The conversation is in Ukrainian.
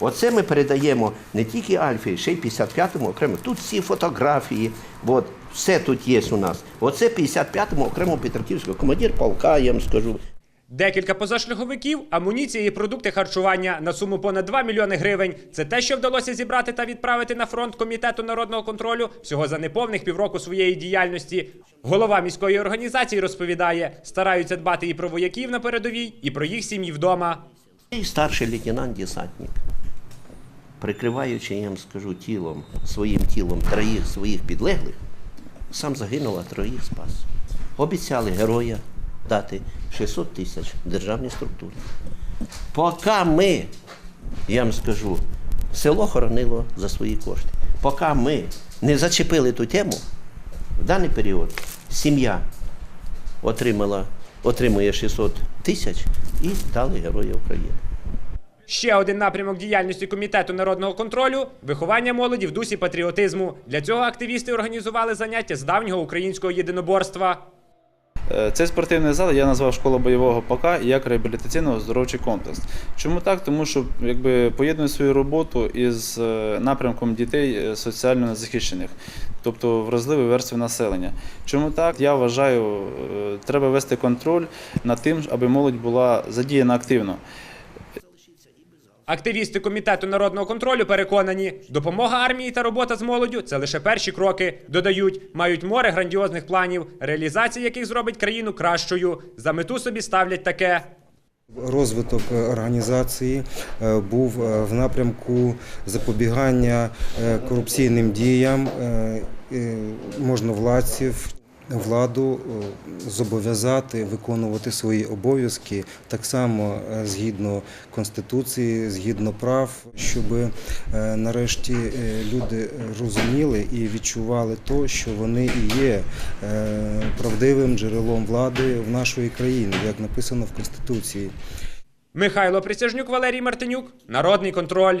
Оце ми передаємо не тільки Альфі, ще й 55-му окремо. Тут всі фотографії, от, все тут є у нас. Оце 55-му окремо Петриківського командир полка, я вам скажу. Декілька позашляховиків, амуніція і продукти харчування на суму понад 2 мільйони гривень. Це те, що вдалося зібрати та відправити на фронт комітету народного контролю всього за неповних півроку своєї діяльності. Голова міської організації розповідає, стараються дбати і про вояків на передовій, і про їх сім'ї вдома. І старший лейтенант-десантник, прикриваючи, я вам скажу, тілом, своїм тілом троїх своїх підлеглих, сам загинув, а троїх спас. Обіцяли героя дати 600 тисяч державній структурі. Поки ми, я вам скажу, село хоронило за свої кошти. Поки ми не зачепили ту тему, в даний період сім'я отримала, отримує 600 тисяч і дали Героя України. Ще один напрямок діяльності комітету народного контролю виховання молоді в дусі патріотизму. Для цього активісти організували заняття з давнього українського єдиноборства. Е, Цей спортивний зал я назвав школа бойового ПК як реабілітаційно-оздоровчий комплекс. Чому так? Тому що якби поєднує свою роботу із е, напрямком дітей е, соціально незахищених, тобто вразливої верстви населення. Чому так? Я вважаю, треба вести контроль над тим, аби молодь була задіяна активно. Активісти комітету народного контролю переконані, допомога армії та робота з молоддю це лише перші кроки. Додають, мають море грандіозних планів, реалізація яких зробить країну кращою. За мету собі ставлять таке. Розвиток організації е, був е, в напрямку запобігання е, корупційним діям можновладців. Владу е, зобов'язати виконувати свої обов'язки так само е, згідно конституції, згідно прав, щоб е, нарешті люди розуміли і відчували то, що вони і є правдивим джерелом влади в нашої країни, як написано в конституції. Михайло Присяжнюк, Валерій Мартинюк, Народний контроль.